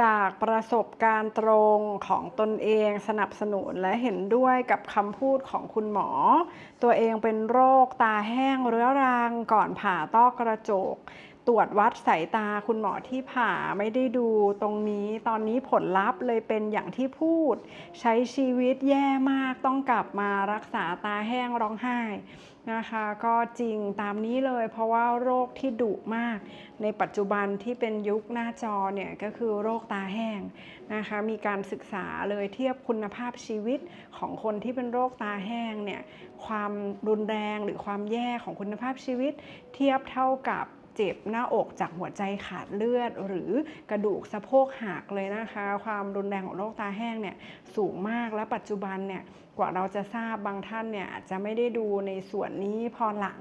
จากประสบการณ์ตรงของตนเองสนับสนุนและเห็นด้วยกับคำพูดของคุณหมอ ตัวเองเป็นโรคตาแห้งเรื้อรังก่อนผ่าต้อกระจก ตรวจวัดสายตาคุณหมอที่ผ่าไม่ได้ดูตรงนี้ตอนนี้ผลลัพธ์เลยเป็นอย่างที่พูด ใช้ชีวิตแย่มากต้องกลับมารักษาตาแห้งร้องไห้นะคะ ก็จริงตามนี้เลยเพราะว่าโรคที่ดุมาก ในปัจจุบันที่เป็นยุคหน้าจอเนี่ยก็คือโรคตาแห้งนะคะ มีการศึกษาเลยเทียบคุณภาพชีวิตของคนที่เป็นโรคตาแห้งเนี่ยความรุนแรงหรือความแย่ของคุณภาพชีวิต เทียบเท่ากับ เจ็บหน้าอกจากหัวใจขาดเลือด หรือกระดูกสะโพกหักเลยนะคะ ความรุนแรงของโรคตาแห้งเนี่ยสูงมากและปัจจุบันเนี่ยกว่าเราจะทราบบางท่านเนี่ยอาจจะไม่ได้ดูในส่วนนี้พอหลัง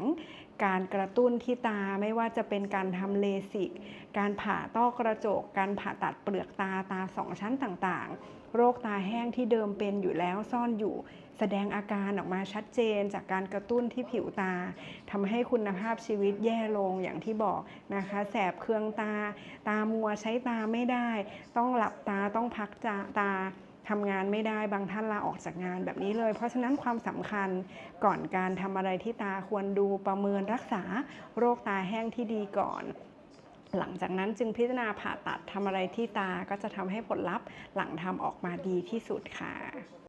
การกระตุ้นที่ตาไม่ว่าจะเป็นการทำเลสิก การผ่าต้อกระจก การผ่าตัดเปลือกตาตาสองชั้นต่างๆ โรคตาแห้งที่เดิมเป็นอยู่แล้วซ่อนอยู่ แสดงอาการออกมาชัดเจนจากการกระตุ้นที่ผิวตาทำให้คุณภาพชีวิตแย่ลงอย่างที่บอกนะคะ แสบเคืองตา ตามัวใช้ตาไม่ได้ ต้องหลับตาต้องพักตาทำงานไม่ได้บางท่านลาออกจากงานแบบนี้เลย เพราะฉะนั้นความสำคัญก่อนการทำอะไรที่ตาควรดูประเมินรักษาโรคตาแห้งที่ดีก่อนหลังจากนั้นจึงพิจารณาผ่าตัดทำอะไรที่ตาก็จะทำให้ผลลัพธ์หลังทำออกมาดีที่สุดค่ะ